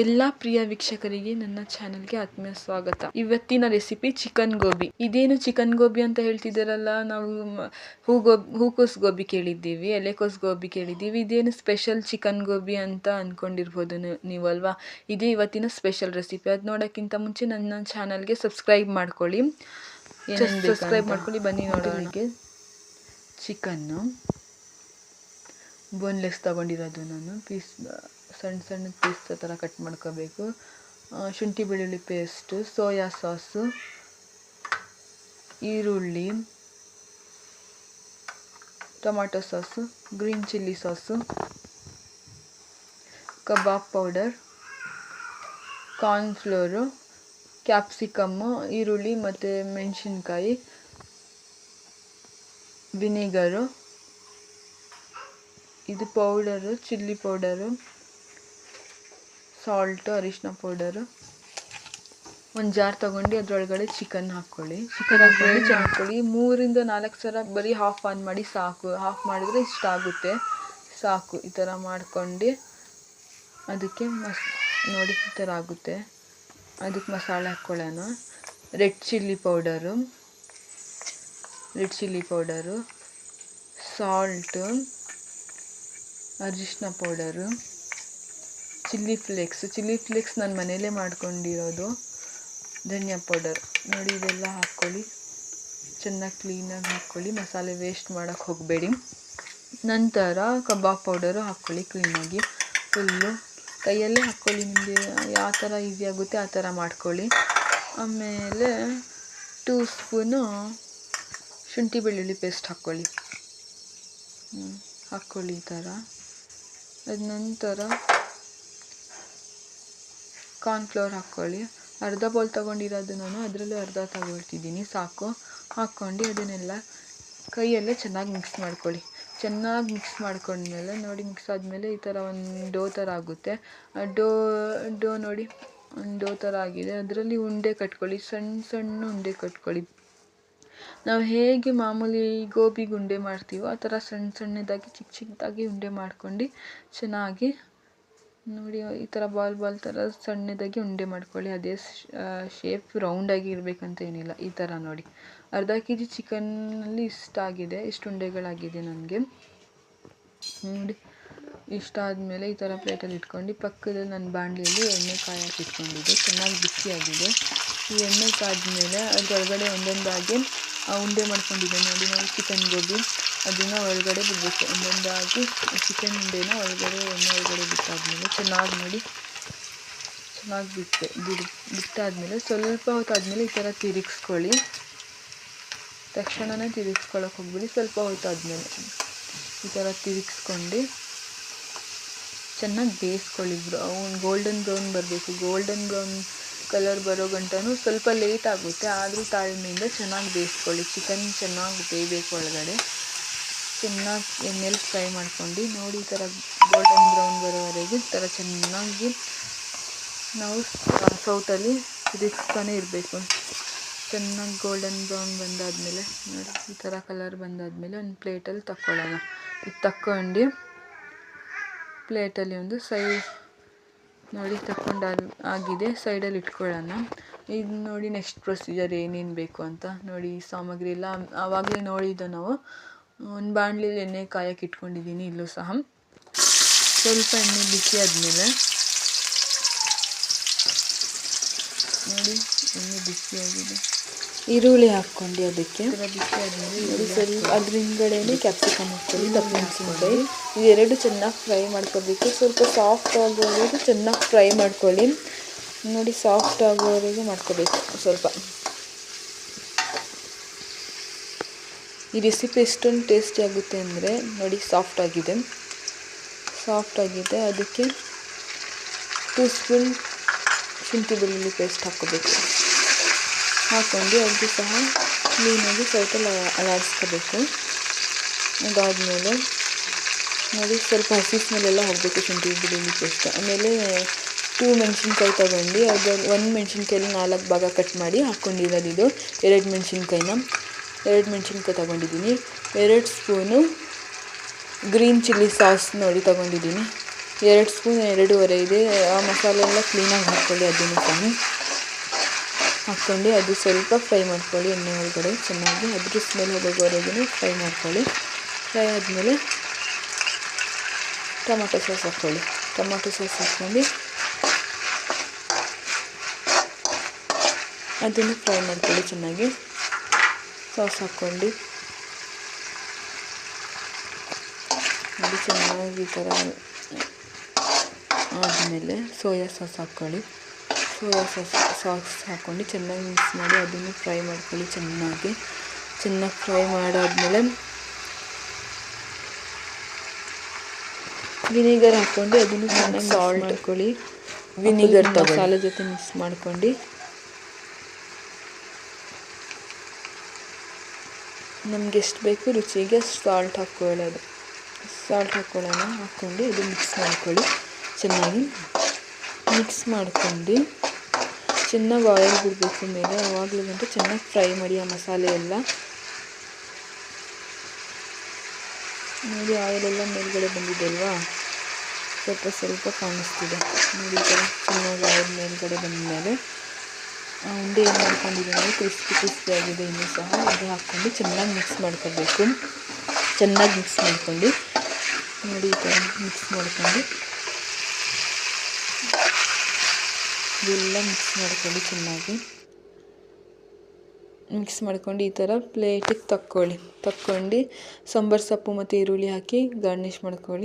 ಎಲ್ಲ ಪ್ರಿಯ ವೀಕ್ಷಕರಿಗೆ ನನ್ನ ಚಾನಲ್ಗೆ ಆತ್ಮೀಯ ಸ್ವಾಗತ. ಇವತ್ತಿನ ರೆಸಿಪಿ ಚಿಕನ್ ಗೋಬಿ ಇದೇನು ಚಿಕನ್ ಗೋಬಿ ಅಂತ ಹೇಳ್ತಿದ್ದಾರಲ್ಲ? ನಾವು ಹೂಗೋಬಿ ಹೂಕೋಸ್ ಗೋಬಿ ಕೇಳಿದ್ದೀವಿ ಎಲೆಕೋಸ್ ಗೋಬಿ ಕೇಳಿದ್ದೀವಿ. ಇದೇನು ಸ್ಪೆಷಲ್ ಚಿಕನ್ ಗೋಬಿ ಅಂತ ಅಂದ್ಕೊಂಡಿರ್ಬೋದು ನೀವಲ್ವಾ? ನೀವು ಅಲ್ವಾ ಇದೇ ಇವತ್ತಿನ ಸ್ಪೆಷಲ್ ರೆಸಿಪಿ ಅದು ನೋಡೋಕ್ಕಿಂತ ಮುಂಚೆ ನನ್ನ ಚಾನಲ್ಗೆ ಸಬ್ಸ್ಕ್ರೈಬ್ ಮಾಡ್ಕೊಳ್ಳಿ. ಸಬ್ಸ್ಕ್ರೈಬ್ ಮಾಡ್ಕೊಳ್ಳಿ ಬನ್ನಿ ನೋಡೋಣ. ಚಿಕನ್ನು ಬೋನ್ಲೆಸ್ ತಗೊಂಡಿರೋದು ನಾನು. ಪೀಸ್ ಸಣ್ಣ ಸಣ್ಣ ಪೀಸ್ ಥರ ಕಟ್ ಮಾಡ್ಕೋಬೇಕು. ಶುಂಠಿ ಬೆಳ್ಳುಳ್ಳಿ ಪೇಸ್ಟು ಸೋಯಾ ಸಾಸು ಈರುಳ್ಳಿ tomato sauce green chilli sauce ಕಬಾಬ್ ಪೌಡರ್ ಕಾರ್ನ್ ಫ್ಲೋರು ಕ್ಯಾಪ್ಸಿಕಮ್ಮು ಈರುಳ್ಳಿ ಮತ್ತು ಮೆಣಸಿನ್ಕಾಯಿ ವಿನೆಗರು ಇದು ಪೌಡರು ಚಿಲ್ಲಿ ಪೌಡರು ಸಾಲ್ಟು ಅರಿಶಿನ ಪೌಡರು ಒಂದು ಜಾರ್ ತಗೊಂಡು ಅದರೊಳಗಡೆ ಚಿಕನ್ ಹಾಕ್ಕೊಳ್ಳಿ ಚಿಕನ್ ಹಾಕ್ಕೊಳ್ಳಿ ಚೆನ್ನಾಗಿ ಮೂರಿಂದ ನಾಲ್ಕು ಸಲ ಬರೀ ಹಾಫ್ ಆನ್ ಮಾಡಿ ಸಾಕು. ಹಾಫ್ ಮಾಡಿದರೆ ಇಷ್ಟ ಆಗುತ್ತೆ. ಸಾಕು. ಈ ಥರ ಮಾಡ್ಕೊಂಡು ಅದಕ್ಕೆ ಮಸ್ ನೋಡಿ ಈ ಥರ ಆಗುತ್ತೆ. ಅದಕ್ಕೆ ಮಸಾಲೆ ಹಾಕ್ಕೊಳ್ಳೋಣ red chilli powder red chilli powder salt ಅರಿಶಿನ powder, chilli flakes. Chilli flakes ನಾನು ಮನೆಯಲ್ಲೇ ಮಾಡ್ಕೊಂಡಿರೋದು. ಧನಿಯಾ ಪೌಡರ್. ನೋಡಿ, ಇದೆಲ್ಲ ಹಾಕ್ಕೊಳ್ಳಿ. ಚೆನ್ನಾಗಿ ಕ್ಲೀನಾಗಿ ಹಾಕ್ಕೊಳ್ಳಿ. ಮಸಾಲೆ ವೇಸ್ಟ್ ಮಾಡೋಕ್ಕೆ ಹೋಗಬೇಡಿ. ನಂತರ ಕಬಾಬ್ ಪೌಡರು ಹಾಕ್ಕೊಳ್ಳಿ ಕ್ಲೀನಾಗಿ ಫುಲ್ಲು ಕೈಯಲ್ಲೇ ಹಾಕ್ಕೊಳ್ಳಿ ನಿಮಗೆ ಯಾವ ಥರ ಈಸಿ ಆಗುತ್ತೆ ಆ ಥರ ಮಾಡ್ಕೊಳ್ಳಿ. ಆಮೇಲೆ ಟೂ ಸ್ಪೂನು ಶುಂಠಿ ಬೆಳ್ಳುಳ್ಳಿ ಪೇಸ್ಟ್ ಹಾಕ್ಕೊಳ್ಳಿ. ಹಾಕ್ಕೊಳ್ಳಿ ಈ ಥರ ಅದ ನಂತರ ಕಾರ್ನ್ಫ್ಲವರ್ ಹಾಕ್ಕೊಳ್ಳಿ ಅರ್ಧ ಬೌಲ್ ತೊಗೊಂಡಿರೋದು ನಾನು, ಅದರಲ್ಲೂ ಅರ್ಧ ತಗೊಳ್ತಿದ್ದೀನಿ, ಸಾಕು. ಹಾಕ್ಕೊಂಡು ಅದನ್ನೆಲ್ಲ ಕೈಯಲ್ಲೇ ಚೆನ್ನಾಗಿ ಮಿಕ್ಸ್ ಮಾಡ್ಕೊಳ್ಳಿ. ಚೆನ್ನಾಗಿ ಮಿಕ್ಸ್ ಮಾಡ್ಕೊಂಡ್ಮೇಲೆ ನೋಡಿ ಮಿಕ್ಸ್ ಆದಮೇಲೆ ಈ ಥರ ಒಂದು ಡೋ ಥರ ಆಗುತ್ತೆ. ಆ ಡೋ ಡೋ ನೋಡಿ, ಒಂದು ಡೋ ಥರ ಆಗಿದೆ. ಅದರಲ್ಲಿ ಉಂಡೆ ಕಟ್ಕೊಳ್ಳಿ ಸಣ್ಣ ಸಣ್ಣ ಉಂಡೆ ಕಟ್ಕೊಳ್ಳಿ. ನಾವು ಹೇಗೆ ಮಾಮೂಲಿ ಗೋಬಿಗೆ ಉಂಡೆ ಮಾಡ್ತೀವೋ ಆ ಥರ ಸಣ್ಣ ಸಣ್ಣದಾಗಿ, ಚಿಕ್ಕ ಚಿಕ್ಕದಾಗಿ ಉಂಡೆ ಮಾಡ್ಕೊಂಡು ಚೆನ್ನಾಗಿ ನೋಡಿ, ಈ ಥರ ಬಾಲ್ ಬಾಲ್ ಥರ ಸಣ್ಣದಾಗಿ ಉಂಡೆ ಮಾಡ್ಕೊಳ್ಳಿ. ಅದೇ ಶೇಪ್ ರೌಂಡಾಗಿ ಇರಬೇಕಂತ ಏನಿಲ್ಲ. ಈ ಥರ ನೋಡಿ. ಅರ್ಧ ಕೆ ಜಿ ಚಿಕನ್ನಲ್ಲಿ ಇಷ್ಟ ಆಗಿದೆ, ಇಷ್ಟು ಉಂಡೆಗಳಾಗಿದೆ ನನಗೆ. ನೋಡಿ, ಇಷ್ಟ ಆದಮೇಲೆ ಈ ಥರ ಪ್ಲೇಟಲ್ಲಿ ಇಟ್ಕೊಂಡು ಪಕ್ಕದಲ್ಲಿ ನನ್ನ ಬಾಣಲಿಯಲ್ಲಿ ಎಣ್ಣೆ ಕಾಯಕ್ಕೆ ಇಟ್ಕೊಂಡಿದ್ದೆ ಚೆನ್ನಾಗಿ ಬಿಸಿಯಾಗಿದೆ. ಈ ಎಣ್ಣೆ ಕಾದ್ಮೇಲೆ ಅದರೊಳಗಡೆ ಒಂದೊಂದಾಗಿ ಉಂಡೆ ಮಾಡ್ಕೊಂಡಿದ್ದೆ ನೋಡಿ, ನಾವು ಚಿಕನ್ ಗೋಬಿ ಅದನ್ನು ಒಳಗಡೆ ಬಿಡಬೇಕು ಒಂದೊಂದಾಗಿ ಚಿಕನ್ ಉಂಡೆನ ಒಳಗಡೆ, ಎಣ್ಣೆ ಒಳಗಡೆ ಬಿಟ್ಟಾದ್ಮೇಲೆ ಚೆನ್ನಾಗಿ ನೋಡಿ, ಚೆನ್ನಾಗಿ ಬಿಟ್ಟೆ, ಬಿಡು, ಬಿಟ್ಟಾದ್ಮೇಲೆ ಸ್ವಲ್ಪ ಹೊತ್ತಾದ್ಮೇಲೆ ಈ ಥರ ತಿರುಗಿಸ್ಕೊಳ್ಳಿ. ತಕ್ಷಣವೇ ತಿರುಗಿಸ್ಕೊಳಕ್ಕೆ ಹೋಗ್ಬಿಡಿ, ಸ್ವಲ್ಪ ಹೊತ್ತಾದ್ಮೇಲೆ ಈ ಥರ ತಿರುಗಿಸ್ಕೊಂಡು ಚೆನ್ನಾಗಿ ಬೇಯಿಸ್ಕೊಳ್ಳಿ ಬ್ರೌನ್ ಗೋಲ್ಡನ್ ಬ್ರೌನ್ ಬರಬೇಕು ಗೋಲ್ಡನ್ ಬ್ರೌನ್ ಕಲರ್ ಬರೋ ಗಂಟನೂ ಸ್ವಲ್ಪ ಲೇಟ್ ಆಗುತ್ತೆ. ಆದರೂ ತಾಳ್ಮೆಯಿಂದ ಚೆನ್ನಾಗಿ ಬೇಯಿಸ್ಕೊಳ್ಳಿ. ಚಿಕನ್ ಚೆನ್ನಾಗಿ ಬೇಯಬೇಕು ಒಳಗಡೆ. ಚೆನ್ನಾಗಿ ಎಣ್ಣೆಲಿ ಫ್ರೈ ಮಾಡ್ಕೊಂಡು ನೋಡಿ ಈ ಥರ ಗೋಲ್ಡನ್ ಬ್ರೌನ್ ಬರೋವರೆಗೂ ಈ ಥರ ಚೆನ್ನಾಗಿ ನಾವು ಸೌಟಲ್ಲಿ ತಿರುಗಿಸ್ತಾನೆ ಇರಬೇಕು. ಚೆನ್ನಾಗಿ ಗೋಲ್ಡನ್ ಬ್ರೌನ್ ಬಂದಾದಮೇಲೆ ನೋಡಿ ಈ ಥರ ಕಲರ್ ಬಂದಾದಮೇಲೆ ಒಂದು ಪ್ಲೇಟಲ್ಲಿ ತಕ್ಕೊಳ್ಳೋಣ ಇದು ತಕ್ಕೊಂಡು ಪ್ಲೇಟಲ್ಲಿ ಒಂದು ಸೈ ನೋಡಿ ತಕ್ಕೊಂಡು ಆಗಿದೆ. ಸೈಡಲ್ಲಿ ಇಟ್ಕೊಳ್ಳೋಣ. ಇದು ನೋಡಿ ನೆಕ್ಸ್ಟ್ ಪ್ರೊಸೀಜರ್ ಏನೇನು ಬೇಕು ಅಂತ. ನೋಡಿ ಸಾಮಗ್ರಿ ಎಲ್ಲ ಆವಾಗಲೇ ನೋಡಿದ್ದು ನಾವು. ಒಂದು ಬಾಣಲಿಲಿ ಎಣ್ಣೆ ಕಾಯಕ್ಕೆ ಇಟ್ಕೊಂಡಿದ್ದೀನಿ, ಇಲ್ಲೂ ಸಹ. ಸ್ವಲ್ಪ ಎಣ್ಣೆ ಬಿಸಿ ಆದಮೇಲೆ. ನೋಡಿ, ಎಣ್ಣೆ ಬಿಸಿಯಾಗಿದೆ ಈರುಳ್ಳಿ ಹಾಕ್ಕೊಂಡು ಅದಕ್ಕೆ. ಸ್ವಲ್ಪ ಅದ್ರ ಹಿಂದ್ಗಡೆನೇ ಕ್ಯಾಪ್ಸಿಕಮ್ ಹಾಕ್ಕೊಳ್ಳಿ ದಪ್ಪ ಮೆಣಸಿನ್ಕಾಯಿ ಇವೆರಡು ಚೆನ್ನಾಗಿ ಫ್ರೈ ಮಾಡ್ಕೋಬೇಕು. ಸ್ವಲ್ಪ ಸಾಫ್ಟ್ ಆಗೋವರೆಗೂ ಚೆನ್ನಾಗಿ ಫ್ರೈ ಮಾಡ್ಕೊಳ್ಳಿ. ನೋಡಿ ಸಾಫ್ಟ್ ಆಗೋವರೆಗೂ ಮಾಡ್ಕೋಬೇಕು ಸ್ವಲ್ಪ. ಈ ರೆಸಿಪಿ ಎಷ್ಟೊಂದು ಟೇಸ್ಟಿ ಆಗುತ್ತೆ ಅಂದರೆ ನೋಡಿ ಸಾಫ್ಟ್ ಆಗಿದೆ. ಸಾಫ್ಟ್ ಆಗಿದೆ. ಅದಕ್ಕೆ ಟೂ ಸ್ಪೂನ್ ಶುಂಠಿ ಬೆಳ್ಳುಳ್ಳಿ ಪೇಸ್ಟ್ ಹಾಕ್ಕೋಬೇಕು. ಹಾಕ್ಕೊಂಡು ಅದು ಸಹ ಕ್ಲೀನಾಗಿ ಸೈಟಲ್ಲಿ ಅಲಾಡಿಸ್ಕೋಬೇಕು ಅದಾದಮೇಲೆ ನೋಡಿ ಸ್ವಲ್ಪ ಹಸಿ ಸ್ಮೆಲ್ಲೆಲ್ಲ ಹೋಗಬೇಕು ಶುಂಠಿ, ಬೆಳ್ಳುಳ್ಳಿ ಪೇಸ್ಟ್. ಆಮೇಲೆ ಟೂ ಮೆಣಸಿನ್ಕಾಯಿ ತೊಗೊಂಡು ಅದ್ರಲ್ಲಿ ಒಂದು ಮೆಣಸಿನ್ಕಾಯಲ್ಲಿ ನಾಲ್ಕು ಭಾಗ ಕಟ್ ಮಾಡಿ ಹಾಕ್ಕೊಂಡಿರೋದು ಇದು. ಎರಡು ಮೆಣಸಿನ್ಕಾಯಿನ, ಎರಡು ಮೆಣಸಿನ್ಕಾಯಿ ತಗೊಂಡಿದ್ದೀನಿ. ಎರಡು ಸ್ಪೂನು ಗ್ರೀನ್ ಚಿಲ್ಲಿ ಸಾಸ್ ನೋಡಿ ತಗೊಂಡಿದ್ದೀನಿ. ಎರಡು ಸ್ಪೂನ್, ಎರಡೂವರೆ ಇದೆ. ಆ ಮಸಾಲೆ ಎಲ್ಲ ಕ್ಲೀನಾಗಿ ಹಾಕ್ಕೊಳ್ಳಿ ಅದನ್ನು ಸಹ ಹಾಕ್ಕೊಂಡು ಅದು ಸ್ವಲ್ಪ ಫ್ರೈ ಮಾಡ್ಕೊಳ್ಳಿ, ಎಣ್ಣೆ ಒಳಗಡೆ ಚೆನ್ನಾಗಿ. ಅದ್ರ ಸ್ಮೆಲ್ ಹೋಗೋವರೆಗೂ ಫ್ರೈ ಮಾಡ್ಕೊಳ್ಳಿ. ಫ್ರೈ ಆದಮೇಲೆ ಟೊಮೊಟೊ ಸಾಸ್ ಹಾಕ್ಕೊಳ್ಳಿ. ಟೊಮೊಟೊ ಸಾಸ್ ಹಾಕ್ಕೊಂಡು ಅದನ್ನು ಫ್ರೈ ಮಾಡ್ಕೊಳ್ಳಿ ಚೆನ್ನಾಗಿ. ಸಾಸ್ ಹಾಕ್ಕೊಂಡು ಅದು ಚೆನ್ನಾಗಿ ಈ ಥರ ಆದಮೇಲೆ ಸೋಯಾ ಸಾಸ್ ಹಾಕ್ಕೊಳ್ಳಿ. ಸೋಯಾ ಸಾಸ್ ಸಾಸ್ ಹಾಕ್ಕೊಂಡು ಚೆನ್ನಾಗಿ ಮಿಕ್ಸ್ ಮಾಡಿ ಅದನ್ನು ಫ್ರೈ ಮಾಡ್ಕೊಳ್ಳಿ ಚೆನ್ನಾಗಿ. ಚೆನ್ನಾಗಿ ಫ್ರೈ ಮಾಡಾದ್ಮೇಲೆ ವಿನಿಗರ್ ಹಾಕ್ಕೊಂಡು ಅದನ್ನು ಚೆನ್ನಾಗಿ ಸಾಲ್ಟ್ ಹಾಕ್ಕೊಳ್ಳಿ ವಿನಿಗರ್ ಮಸಾಲೆ ಜೊತೆ ಮಿಕ್ಸ್ ಮಾಡ್ಕೊಂಡು. ನಮ್ಗೆ ಎಷ್ಟು ಬೇಕು ರುಚಿಗೆ ಸಾಲ್ಟ್ ಹಾಕ್ಕೊಳ್ಳೋದು. ಸಾಲ್ಟ್ ಹಾಕ್ಕೊಳ್ಳೋಣ ಹಾಕ್ಕೊಂಡು ಇದು ಮಿಕ್ಸ್ ಮಾಡ್ಕೊಳ್ಳಿ. ಚೆನ್ನಾಗಿ ಮಿಕ್ಸ್ ಮಾಡ್ಕೊಂಡು. ಚೆನ್ನಾಗಿ ಆಯಿಲ್ ಬಿಡಬೇಕು ಮೇಲೆ. ಆವಾಗಲೂ ಬಂದು ಚೆನ್ನಾಗಿ ಫ್ರೈ ಮಾಡಿ ಆ ಮಸಾಲೆ ಎಲ್ಲ. ನೋಡಿ ಆಯಿಲ್ ಎಲ್ಲ ಮೇಲ್ಗಡೆ ಬಂದಿದೆ ಅಲ್ವಾ? ಸ್ವಲ್ಪ ಸ್ವಲ್ಪ ಕಾಣಿಸ್ತಿದೆ. ನೋಡಿ ಚೆನ್ನಾಗಿ ಆಯಿಲ್ ಮೇಲ್ಗಡೆ ಬಂದಮೇಲೆ. ಉಂಡೆ ಏನು ಮಾಡ್ಕೊಂಡಿದ್ದೀನಿ ಕ್ರಿಸ್ಪಿ ಕ್ರಿಸ್ಪಿ ಆಗಿದೆ ಇನ್ನೂ ಸಹ. ಅದು ಹಾಕ್ಕೊಂಡು ಚೆನ್ನಾಗಿ ಮಿಕ್ಸ್ ಮಾಡ್ಕೋಬೇಕು. ಚೆನ್ನಾಗಿ ಮಿಕ್ಸ್ ಮಾಡ್ಕೊಂಡು. ನೋಡಿ ಈ ಥರ ಮಿಕ್ಸ್ ಮಾಡ್ಕೊಂಡು. ಇದೆಲ್ಲ ಮಿಕ್ಸ್ ಮಾಡ್ಕೊಳ್ಳಿ ಚೆನ್ನಾಗಿ ಮಿಕ್ಸ್ ಮಾಡ್ಕೊಂಡು ಈ ಥರ ಪ್ಲೇಟಿಗೆ ತಕ್ಕೊಳ್ಳಿ ತಕ್ಕೊಂಡು ಸಾಂಬಾರು ಸೊಪ್ಪು ಮತ್ತು ಈರುಳ್ಳಿ ಹಾಕಿ ಗಾರ್ನಿಷ್ ಮಾಡ್ಕೊಳ್ಳಿ